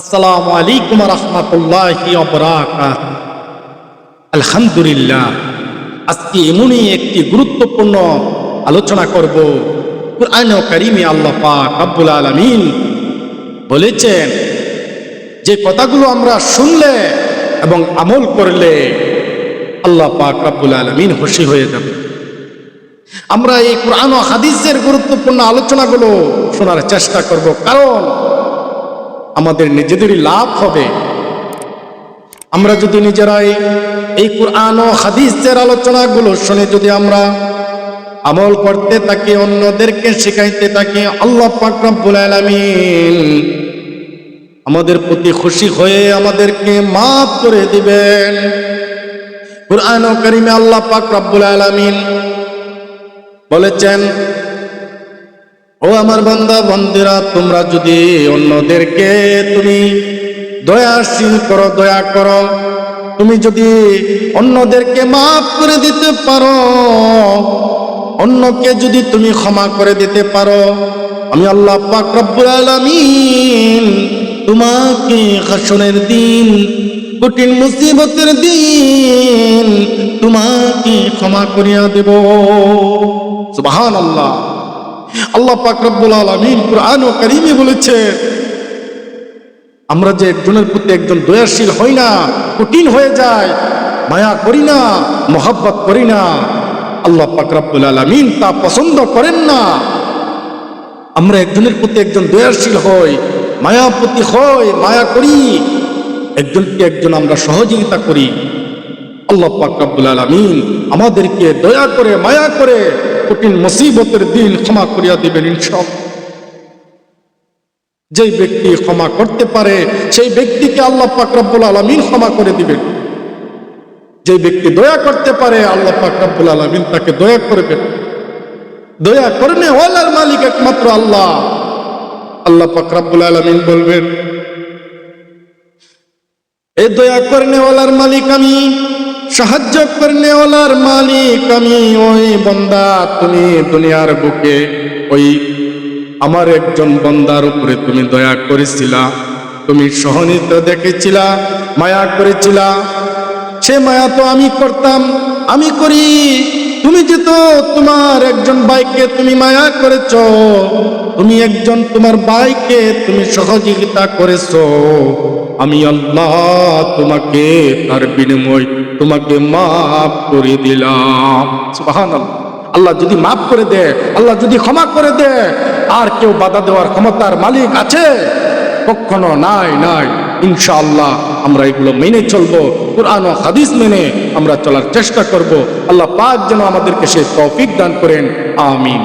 আসসালামু আলাইকুম রহমতুল্লাহি আলহামদুলিল্লাহ, আজকে এমনই একটি গুরুত্বপূর্ণ আলোচনা করব। কুরআন কারিমে আল্লাহ পাক রব্বুল আলামিন বলেছেন, যে কথাগুলো আমরা শুনলে এবং আমল করলে আল্লাহ পাক রব্বুল আলামিন খুশি হয়ে যাবে। আমরা এই কোরআন ও হাদিসের গুরুত্বপূর্ণ আলোচনাগুলো শোনার চেষ্টা করব। কারণ আমাদের নিজেদেরই লাভ হবে। আমরা যদি নিজেরাই এই কোরআন ও হাদিসের আলোচনাগুলো শুনে যদি আমরা আমল করতে থাকি, অন্যদেরকে শেখাইতে থাকি, আল্লাহ পাক রব্বুল আলামিন আমাদের প্রতি খুশি হয়ে আমাদেরকে মাফ করে দিবেন। কোরআন করিমে আল্লাহ পাক রব্বুল আলামিন বলেছেন ও আমার বান্দা, বন্দিরা, তোমরা যদি অন্যদেরকে তুমি দয়াশীল করো, দয়া করো, তুমি যদি অন্যদেরকে মাফ করে দিতে পারো, অন্যকে যদি তুমি ক্ষমা করে দিতে পারো, আমি আল্লাহ পাক রব্বুল আলামিন তোমাকে হাসনের দিন, কঠিন মুসিবতের দিন তোমাকে ক্ষমা করিয়া দেব। সুবহান আল্লাহ আল্লাহ পাক রব্বুল আলামিন কুরআন ও কারীমে বলেছে, আমরা যে একজনের প্রতি একজন দয়াশীল হই না, কঠিন হয়ে যায়, মায়া করি না, মোহাব্বত করি না, আল্লাহ পাক রব্বুল আলামিন তা পছন্দ করেন না। আমরা একজনের প্রতি একজন দয়াশীল হই মায়াপতি হই, মায়া করি, একজনকে একজন আমরা সহযোগিতা করি। আল্লাহ পাক রব্বুল আলামিন আমাদেরকে দয়া করে, মায়া করে কঠিন মুসিবতের দিন ক্ষমা করিয়া দিবেন ইনশাআল্লাহ। যেই ব্যক্তি ক্ষমা করতে পারে, সেই ব্যক্তিকে আল্লাহ পাক রব্বুল আলামিন ক্ষমা করে দিবেন। যে ব্যক্তি দয়া করতে পারে, আল্লাহ পাক রব্বুল আলামিন তাকে দয়া করবেন। দয়া করনে ওয়ালার মালিক একমাত্র আল্লাহ। আল্লাহ পাক রব্বুল আলামিন বলবেন এই দয়া করনে ওয়ালার মালিক আমি। সাহায্য করনে ওয়ালার মালিক আমি, ওই বন্দা তুমি দুনিয়ার বুকে, ওই আমার একজন বন্দার উপরে তুমি দয়া করেছিলা, তুমি সহনীত দেখেছিলা, মায়া করেছিলা। সে মায়া তো আমি করতাম, আমি করি। তুমি যে তো তোমার একজন বাইকে তুমি মায়া করেছ, তুমি একজন তোমার বাইকে তুমি সহযোগিতা করেছ। আমি আল্লাহ তোমাকে তার বিনিময় তোমাকে মাফ করে দিলাম। আল্লাহ যদি মাফ করে দেয় আল্লাহ যদি ক্ষমা করে দেয় আর কেউ বাধা দেওয়ার ক্ষমতার মালিক আছে? কখনো নাই নাই। ইনশাআল্লাহ আমরা এগুলো মেনে চলবো, কোরআন ও হাদিস মেনে আমরা চলার চেষ্টা করব। আল্লাহ পাক যেন আমাদেরকে সে তৌফিক দান করেন, আমিন।